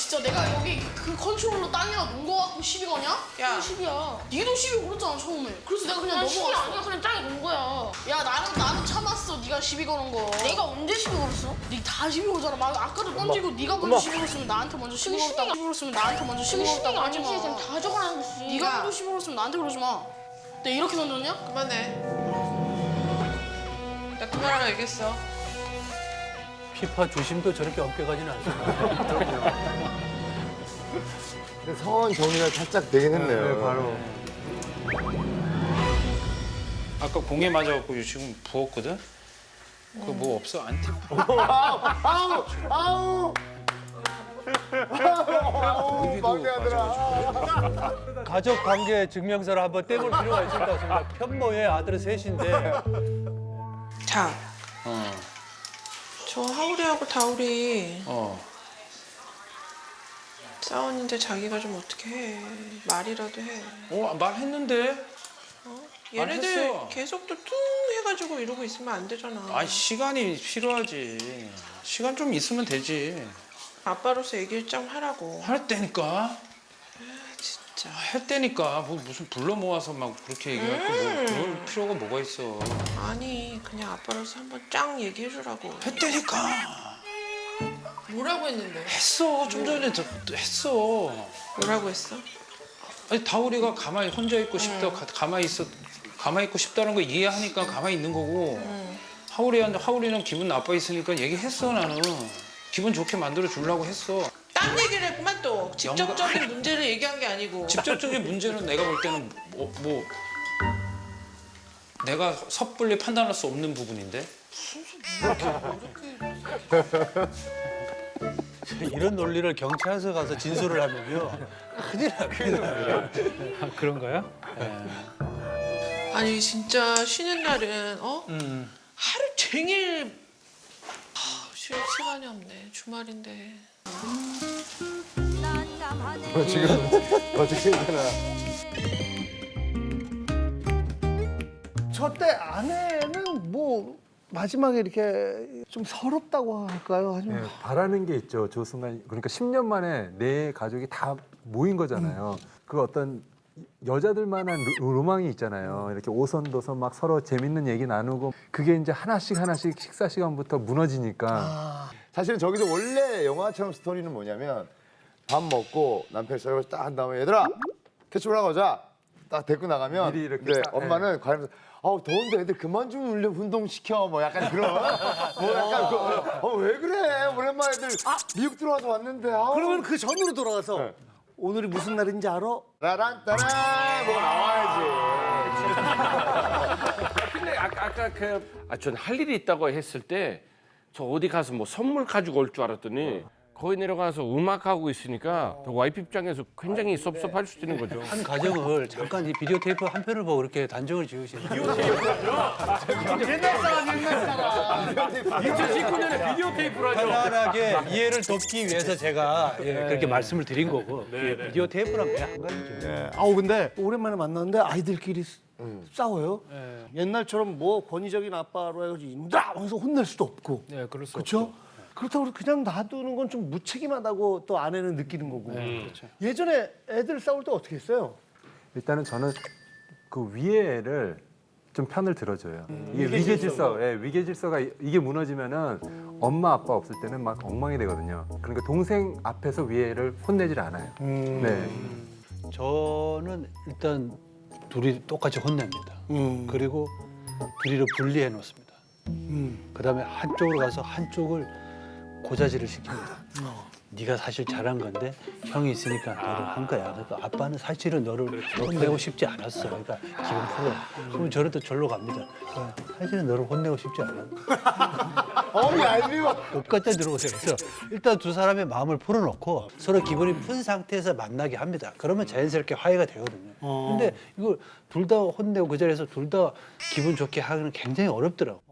진짜 내가 여기 그 컨트롤러 땅이나 놓은 거 갖고 시비 거냐? 야. 무슨 시비야. 니도 시비 걸었잖아 처음에. 그래서 내가 그냥 난 시비 넘어갔어. 아니야. 그냥 짱이 놓은 거야. 야 나는 나는 참았어. 네가 시비 거는 거. 내가 언제 시비 걸었어? 네다 시비 걸잖아. 막 아까도 던지고 네가 먼저 시비 걸었으면 나한테 먼저 시비 그게 걸었다고. 시비가- 시비 걸었으면 나한테 먼저 시비 시비 걸었다고 하지 아니지. 마. 그냥 다 적어놨는 거지. 네가 먼저 시비 걸었으면 나한테 그러지 마. 내가 이렇게 던졌냐? 그만해. 나 그만하라 얘기했어. 피파 주심도 저렇게 엄격하지는 않습니다. 근데 성원 정리가 살짝 되긴 했네요. 바로. 아까 공에 맞아갖고 지금 부었거든? 그거 뭐 없어? 안티? 아우! 아우! 아우! 막내 아들아. 가족 관계 증명서를 한번 떼볼 필요가 있을 것 같습니다. 편모의 아들 셋인데 자, 어, 저 하울이하고 다울이 어. 싸웠는데 자기가 좀 어떻게 해. 말이라도 해. 어, 말했는데? 얘네들 했어. 계속 또 퉁 해가지고 이러고 있으면 안 되잖아. 아, 시간이 필요하지. 시간 좀 있으면 되지. 아빠로서 얘기를 좀 하라고. 할 때니까. 진짜. 할 때니까. 뭐 무슨 불러 모아서 막 그렇게 얘기할 거 뭐, 그럴 필요가 뭐가 있어. 아니, 그냥 아빠로서 한번 짱 얘기해 주라고. 했다니까. 뭐라고 했는데? 했어. 좀 전에 더- 더 했어. 뭐라고 했어? 아니 다우리가 가만히 혼자 있고 싶다 가- 가만히 있어 가만히 있고 싶다는 거 이해하니까 가만히 있는 거고 하울이한테 하울이는 기분 나빠 있으니까 얘기했어 나는 기분 좋게 만들어 주려고 했어 딴 얘기를 했구만 또. 직접적인 문제를 얘기한 게 아니고. 직접적인 문제는 내가 볼 때는 뭐, 뭐 내가 섣불리 판단할 수 없는 부분인데 이런 논리를 경찰서 가서 진술을 하면요 큰일 납니다. 아, 그런가요? 아니 진짜 쉬는 날은 어 음. 하루 종일 아, 쉴 시간이 없네 주말인데 어, 지금 어떻게 되나. 저 때 아내는 뭐 마지막에 이렇게 좀 서럽다고 할까요? 아니면 네, 바라는 게 있죠. 저 순간 그러니까 10년 만에 내 가족이 다 모인 거잖아요. 그 어떤 여자들만한 로- 로망이 있잖아요. 이렇게 오선도선 막 서로 재밌는 얘기 나누고 그게 이제 하나씩 하나씩 식사 시간부터 무너지니까 사실은 저기서 원래 영화 처럼 스토리는 뭐냐면 밥 먹고 남편이 설거지 딱 한 다음에 얘들아 캐치 올라가자. 딱 데리고 나가면 미리 이렇게 네, 딱, 엄마는 과하면서 아우 더운데 애들 그만 좀 울려 운동 시켜. 뭐 약간 그런 뭐 약간 그, 어, 왜 그래? 오랜만에 애들 미국 들어와서 왔는데 아우. 그러면 그 전으로 돌아가서 네. 오늘이 무슨 날인지 알아? 따란 따란! 뭐 나와야지. 근데 아까 아까 그 아 전 할 일이 있다고 했을 때 저 어디 가서 뭐 선물 가지고 올 줄 알았더니 거기 내려가서 음악 하고 있으니까 저 와이프 입장에서 굉장히 섭섭할 수도 있는 거죠. 한 가정을 잠깐 이 비디오 테이프 한 편을 보고 그렇게 단정을 지으시는 2019년에 비디오 테이프라죠. 편안하게 이해를 돕기 위해서 제가 예, 그렇게 말씀을 드린 거고 예, 비디오 테이프란 그냥 한 가지죠. 네. 아우 근데 오랜만에 만났는데 아이들끼리 쓰- 싸워요. 옛날처럼 뭐 권위적인 아빠로 해가지고 인다 하면서 혼낼 수도 없고. 네, 그럴 수 그렇죠? 그렇다고 그냥 놔두는 건 좀 무책임하다고 또 아내는 느끼는 거고. 예전에 애들 싸울 때 어떻게 했어요? 일단은 저는 그 위에를 좀 편을 들어줘요. 이게 위계 질서, 예, 위계 질서가 이- 이게 무너지면은 엄마 아빠 없을 때는 막 엉망이 되거든요. 그러니까 동생 앞에서 위에를 혼내질 않아요. 네. 저는 일단 둘이 똑같이 혼냅니다. 음. 그리고 둘이를 분리해 놓습니다. 음. 그다음에 한쪽으로 가서 한쪽을 고자질을 시킵니다. 어. 네가 사실 잘한 건데 형이 있으니까 너를 한 거야. 그러니까 아빠는 사실은 너를 혼내고 싶지 않았어. 그러니까 기분 풀어. 그러면 저는 또 절로 갑니다. 어, 사실은 너를 혼내고 싶지 않아. 어이 얄미워 끝까지 들어오세요. 그래서 일단 두 사람의 마음을 풀어놓고 서로 기분이 푼 상태에서 만나게 합니다. 그러면 자연스럽게 화해가 되거든요. 근데 이걸 둘 다 혼내고 그 자리에서 둘 다 기분 좋게 하기는 굉장히 어렵더라고.